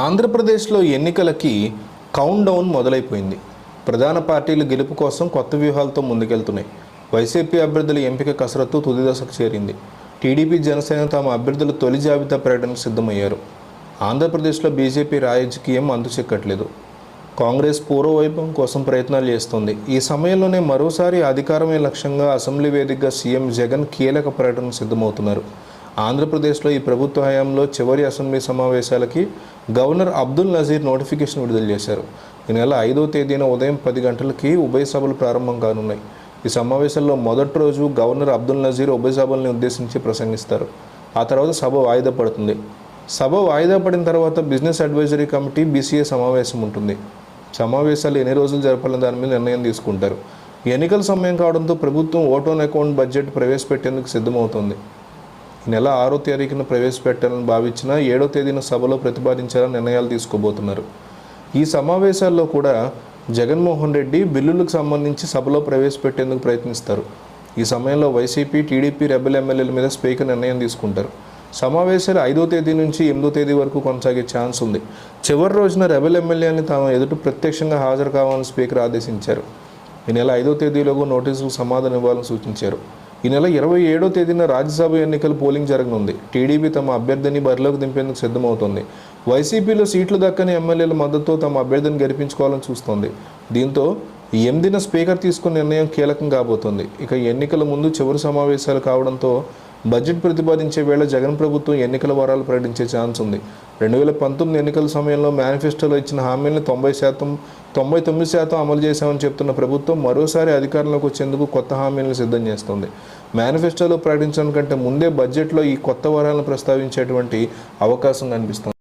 ఆంధ్రప్రదేశ్లో ఎన్నికలకి count down మొదలైపోయింది. ప్రధాన పార్టీలు గెలుపు కోసం కొత్త వ్యూహాలతో ముందుకెళ్తున్నాయి. వైసీపీ అభ్యర్థుల ఎంపిక కసరత్తు తుది దశకు చేరింది. టీడీపీ జనసేన తమ అభ్యర్థుల తొలి జాబితా ప్రకటనకు సిద్ధమయ్యారు. ఆంధ్రప్రదేశ్లో బీజేపీ రాజకీయం అందుచిక్కట్లేదు కాంగ్రెస్ పూర్వవైభవం కోసం ప్రయత్నాలు చేస్తోంది. ఈ సమయంలోనే మరోసారి అధికారమే లక్ష్యంగా అసెంబ్లీ వేదికగా సీఎం జగన్ కీలక ప్రకటన సిద్ధమవుతున్నారు. ఆంధ్రప్రదేశ్లో ఈ ప్రభుత్వ హయాంలో చివరి అసెంబ్లీ సమావేశాలకి గవర్నర్ అబ్దుల్ నజీర్ నోటిఫికేషన్ విడుదల చేశారు. ఈ నెల ఐదో తేదీన ఉదయం పది గంటలకి ఉభయ సభలు ప్రారంభం కానున్నాయి. ఈ సమావేశాల్లో మొదటి రోజు గవర్నర్ అబ్దుల్ నజీర్ ఉభయ సభల్ని ఉద్దేశించి ప్రసంగిస్తారు. ఆ తర్వాత సభ వాయిదా పడుతుంది. సభ వాయిదా పడిన తర్వాత బిజినెస్ అడ్వైజరీ కమిటీ బీసీఏ సమావేశం ఉంటుంది. సమావేశాలు ఎన్ని రోజులు జరపాలని దాని మీద నిర్ణయం తీసుకుంటారు. ఎన్నికల సమయం కావడంతో ప్రభుత్వం ఓటోన్ అకౌంట్ బడ్జెట్ ప్రవేశపెట్టేందుకు సిద్ధమవుతుంది. నెల ఆరో తారీఖున ప్రవేశపెట్టాలని భావించిన ఏడో తేదీన సభలో ప్రతిపాదించాలని నిర్ణయాలు తీసుకోబోతున్నారు. ఈ సమావేశాల్లో కూడా జగన్మోహన్ రెడ్డి బిల్లులకు సంబంధించి సభలో ప్రవేశపెట్టేందుకు ప్రయత్నిస్తారు. ఈ సమయంలో వైసీపీ టీడీపీ రెబెల్ ఎమ్మెల్యేల మీద స్పీకర్ నిర్ణయం తీసుకుంటారు. సమావేశాలు ఐదో తేదీ నుంచి ఎనిమిదో తేదీ వరకు కొనసాగే ఛాన్స్ ఉంది. చివరి రోజున రెబెల్ ఎమ్మెల్యేని తాము ఎదుట ప్రత్యక్షంగా హాజరు కావాలని స్పీకర్ ఆదేశించారు. ఈ నెల ఐదో తేదీలోగా నోటీసుకు సమాధానం ఇవ్వాలని సూచించారు. ఈ నెల ఇరవై ఏడో తేదీన రాజ్యసభ ఎన్నికల పోలింగ్ జరగనుంది. టీడీపీ తమ అభ్యర్థిని బరిలోకి దింపేందుకు సిద్ధమవుతోంది. వైసీపీలో సీట్లు దక్కని ఎమ్మెల్యేల మద్దతుతో తమ అభ్యర్థిని గెలిపించుకోవాలని చూస్తోంది. దీంతో ఎనిమిదిన స్పీకర్ తీసుకున్న నిర్ణయం కీలకం కాబోతోంది. ఇక ఎన్నికల ముందు చివరి సమావేశాలు కావడంతో బడ్జెట్ ప్రతిపాదించే వేళ జగన్ ప్రభుత్వం ఎన్నికల వరాలు ప్రకటించే ఛాన్స్ ఉంది. రెండు వేల పంతొమ్మిది ఎన్నికల సమయంలో మేనిఫెస్టోలో ఇచ్చిన హామీలను తొంభై శాతం తొంభై తొమ్మిది శాతం అమలు చేశామని చెప్తున్న ప్రభుత్వం మరోసారి అధికారంలోకి వచ్చేందుకు కొత్త హామీలను సిద్ధం చేస్తుంది. మేనిఫెస్టోలో ప్రకటించడం కంటే ముందే బడ్జెట్లో ఈ కొత్త వరాలను ప్రస్తావించేటువంటి అవకాశం కనిపిస్తుంది.